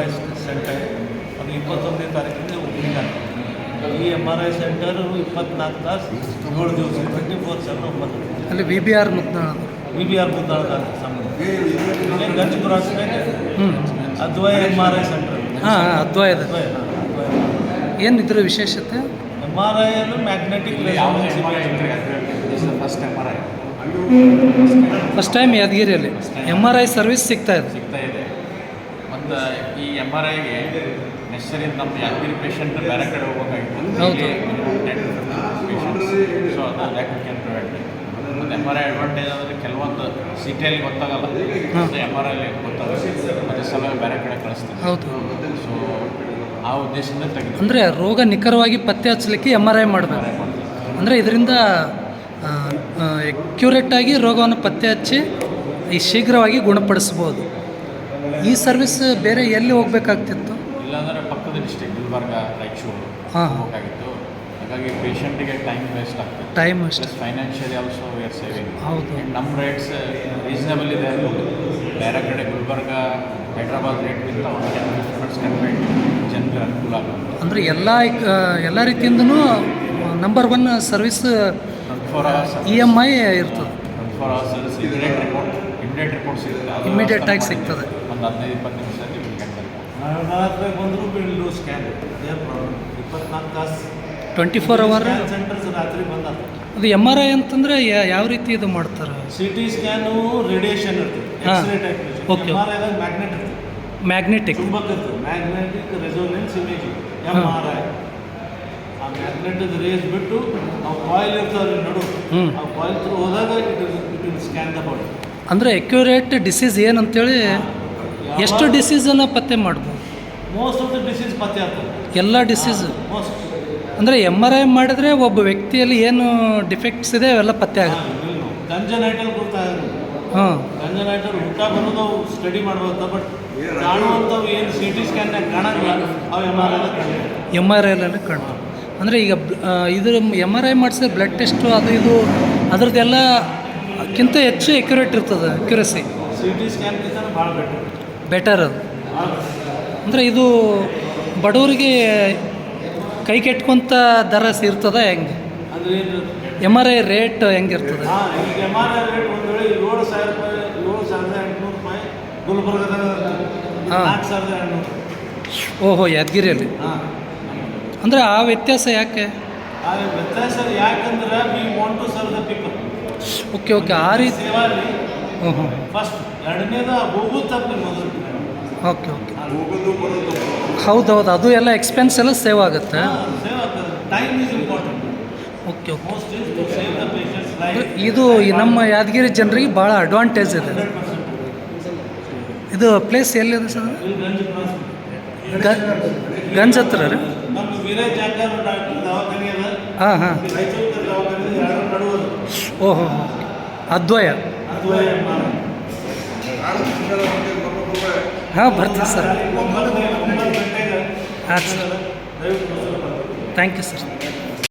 I centre ಅದು ಇಪ್ಪತ್ತೊಂದನೇ ತಾರೀಕಿಂದ ಓಪನಿಂಗ್ ಆಗ್ತದೆ ಈ ಎಂ ಆರ್ ಐ ಸೆಂಟರ್ ಇಪ್ಪತ್ನಾಲ್ಕು ತಾಸು ಏಳು ದಿವಸ ಟ್ವೆಂಟಿ ಫೋರ್ ಸೆವೆನ್ ಒಂಬತ್ತು ಅಲ್ಲಿ V B R V B R ಸಂಬಂಧ. ಇಲ್ಲೇ ಗಂಜ್ ಕ್ರಾಸ್ನಾಗ ಹ್ಞೂ ಅದ್ವೈ ಎಂ ಆರ್ ಐ ಸೆಂಟರ್ ಹಾಂ ಏನು ಇದ್ರ ವಿಶೇಷತೆ? M R I magnetic first M R I first time ಯಾದಗಿರಿಯಲ್ಲಿ. ಎಂ ಆರ್ ಐ ಸರ್ವಿಸ್ ಸಿಗ್ತಾ ಇದೆ. ಸಿಗ್ತಾ ಇದೆ. ಮತ್ತು ಈ ಎಂ ಆರ್ ಐಗೆ ನೆಸರಿ ನಮ್ಮ ಯಾದಗಿರಿ ಪೇಷಂಟ್ ಬೇರೆ ಕಡೆ ಹೋಗ್ಬೇಕಾಗಿತ್ತು. ಹೌದು. ಸೊ ಅದು ಲ್ಯಾಕ್ ಕ್ಯಾನ್ ಪ್ರೊವೈಡ್ ಮತ್ತು ಎಂ ಆರ್ ಐ ಅಡ್ವಾಂಟೇಜ್ ಅಂದರೆ ಕೆಲವೊಂದು ಸಿಟಿಯಲ್ಲಿ ಗೊತ್ತಾಗಲ್ಲ. ಎಂ ಆರ್ ಐಲಿ ಗೊತ್ತಾಗುತ್ತೆ. ಅದೇ ಸಲ ಬೇರೆ ಕಡೆ ಕಳಿಸ್ತೀವಿ ಹೌದು. ಸೊ ಆ ಉದ್ದೇಶದಿಂದ ತೆಗೆದು. ಅಂದರೆ ರೋಗ ನಿಖರವಾಗಿ ಪತ್ತೆ ಹಚ್ಚಲಿಕ್ಕೆ ಎಂ ಆರ್ ಐ ಮಾಡಬೇಕು. ಅಂದರೆ ಇದರಿಂದ ಆಗಿ ರೋಗವನ್ನು ಪತ್ತೆ ಹಚ್ಚಿ ಈ ಶೀಘ್ರವಾಗಿ ಗುಣಪಡಿಸ್ಬೋದು ಈ ಸರ್ವಿಸ್ ಬೇರೆ ಎಲ್ಲಿ ಹೋಗ್ಬೇಕಾಗ್ತಿತ್ತು? ಇಲ್ಲಾಂದರೆ ಪಕ್ಕದ ಡಿಸ್ಟ್ರಿಕ್ಟ್ ಗುಲ್ಬರ್ಗ ರಾಯಚೂರು ಹಾಂ. ಹೋಗ್ಬೇಕಾಗಿತ್ತು. ಹಾಗಾಗಿ ಪೇಷಂಟಿಗೆ ಟೈಮ್ ವೇಸ್ಟ್ ಆಗ್ತದೆ ಟೈಮ್ ಅಷ್ಟೇ financially also we are saving ಹೌದು. ನಮ್ಮ ರೇಟ್ಸ್ ರೀಸನಬಲ್ ಇದೆ ಬೇರೆ ಕಡೆ ಗುಲ್ಬರ್ಗ ಹೈದ್ರಾಬಾದ್ ರೇಟ್ಗಿಂತ ಒಂದು ಟೆನ್ ಫಿಫ್ಟಿ ಪರ್ಸೆಂಟ್ ರೇಟ್ ಅಂದರೆ ಎಲ್ಲ ಎಲ್ಲ ರೀತಿಯಿಂದನೂ number one service E M I ಇರ್ತದೆ. ಇಮಿಡಿಯೇಟ್ ಅದು ಆಗಿ ಸಿಗ್ತದೆ. ಟ್ವೆಂಟಿ ಫೋರ್ ಅವರ್ ಅದು ಎಂ ಆರ್ ಐ ಅಂತಂದ್ರೆ ಯಾವ ರೀತಿ ಇದು ಮಾಡ್ತಾರೆ? ಸಿ ಟಿ ಸ್ಕ್ಯಾನು ರೇಡಿಯೇಷನ್ ಇರ್ತದೆ. ಹಾಂ ಓಕೆ ಮ್ಯಾಗ್ನೆಟ್ ಇರ್ತದೆ. ಮ್ಯಾಗ್ನೆಟಿಕ್ ಚುಂಬಕ ಇರ್ತದೆ magnetic resonance M. R I ಆ ಮ್ಯಾಗ್ನೆಟಿಕ್ ರೇಸ್ ಬಿಟ್ಟು ನಾವು ಕಾಯಿಲ್ ಇರ್ತದೆ ನಡು. ಹ್ಮ್. ಆ ಕಾಯಿಲ್ ಥ್ರೂ ಹೋದಾಗ it it will scan the body ಅಂದರೆ ಎಕ್ಯುರೇಟ್ ಡಿಸೀಸ್ ಏನಂತೇಳಿ ಎಷ್ಟು ಡಿಸೀಸನ್ನು ಪತ್ತೆ ಮಾಡ್ಬೋದು? ಮೋಸ್ಟ್ ಆಫ್ ದ ಡಿಸೀಸ್ ಪತ್ತೆ ಆಗ್ತದೆ. ಎಲ್ಲ ಡಿಸೀಸ್ ಮೋಸ್ಟ್ ಅಂದರೆ ಎಂ ಆರ್ ಐ ಮಾಡಿದ್ರೆ ಒಬ್ಬ ವ್ಯಕ್ತಿಯಲ್ಲಿ ಏನು ಡಿಫೆಕ್ಟ್ಸ್ ಇದೆ ಅವೆಲ್ಲ ಪತ್ತೆ ಆಗುತ್ತೆ. ಗಂಜನೈಟಲ್ ಗೊತ್ತಾಗಲ್ಲ ಹಾಂ. ಗಂಜನೈಟಲ್ ಊಟ ಬರೋದು ಸ್ಟಡಿ ಮಾಡ್ಬೋದು ಬಟ್ ಕಾಣುವಂಥವು ಏನು ಸಿ ಟಿ ಸ್ಕ್ಯಾನ್ಯಾಗ ಕಾಣಂಗಿಲ್ಲ ಅವು M R I M R ಐಲಲ್ಲಿ ಅಂದರೆ ಈಗ ಇದ್ರ ಎಂ ಆರ್ ಐ ಮಾಡಿಸಿದ್ರೆ ಬ್ಲಡ್ ಟೆಸ್ಟು ಅದು ಇದು ಅದ್ರದ್ದೆಲ್ಲ ಕ್ಕಿಂತ ಹೆಚ್ಚು ಎಕ್ಯುರೇಟ್ ಇರ್ತದೆ ಅಕ್ಯುರಸಿ ಸಿ ಟಿ ಸ್ಕ್ಯಾನ್ ಭಾಳ ಬೆಟರ್ ಬೆಟರ್ ಅದು. ಅಂದರೆ ಇದು ಬಡವರಿಗೆ ಕೈ ಕೆಟ್ಕೊಂತ ದರ ಸಿರ್ತದ ಹೆಂಗೆ? ಎಂ ಆರ್ ಐ ರೇಟ್ ಹೆಂಗಿರ್ತದೆ ಹಾಂ ಈಗ ಎಂ ಆರ್ ಐ ರೇಟ್ ಒಂದು ವೇಳೆ ಏಳು ಸಾವಿರ ರೂಪಾಯಿ ಏಳು ಸಾವಿರದ ಎಂಟುನೂರು ರೂಪಾಯಿ ಗುಲ್ಬರ್ಗದಾಗ ಹಾ. ನಾಲ್ಕು ಸಾವಿರದ ಎಂಟುನೂರು ಓಹೋ ಯಾದಗಿರಿಯಲ್ಲಿ? ಹಾಂ. ಅಂದರೆ ಆ ವ್ಯತ್ಯಾಸ ಯಾಕೆ? ಆ ವ್ಯತ್ಯಾಸ ಯಾಕಂದ್ರೆ we want to serve the people okay okay ಆ ರೀತಿ ಸೇವಾಲಿ ಹ್ಞೂ ಹ್ಞೂ ಫಸ್ಟ್ ಎರಡನೇದು ಹೋಗು ತಪ್ಪು ಮೊದಲು ಓಕೆ ಓಕೆ. ಹೌದು ಹೌದು ಅದು ಎಲ್ಲ ಎಕ್ಸ್ಪೆನ್ಸ್ ಎಲ್ಲ ಸೇವ್ ಆಗುತ್ತೆ. ಸೇವ್ ಆಗ್ತದೆ. Time is important okay okay. Most is to save the patients life ಇದು ಈ ನಮ್ಮ ಯಾದಗಿರಿ ಜನರಿಗೆ ಭಾಳ ಅಡ್ವಾಂಟೇಜ್ ಇದೆ. ಇದು ಪ್ಲೇಸ್ ಎಲ್ಲಿದೆ ಸರ್? ಗಂಜ್ ಹತ್ರ ರೀ? ಹಾಂ ಹಾಂ. ಓಹೋ ಅದ್ವಯ. ಅದು ಹಾಂ, ಬರ್ತೀನಿ ಸರ್. ಹಾಂ ಸರ್. Thank you sir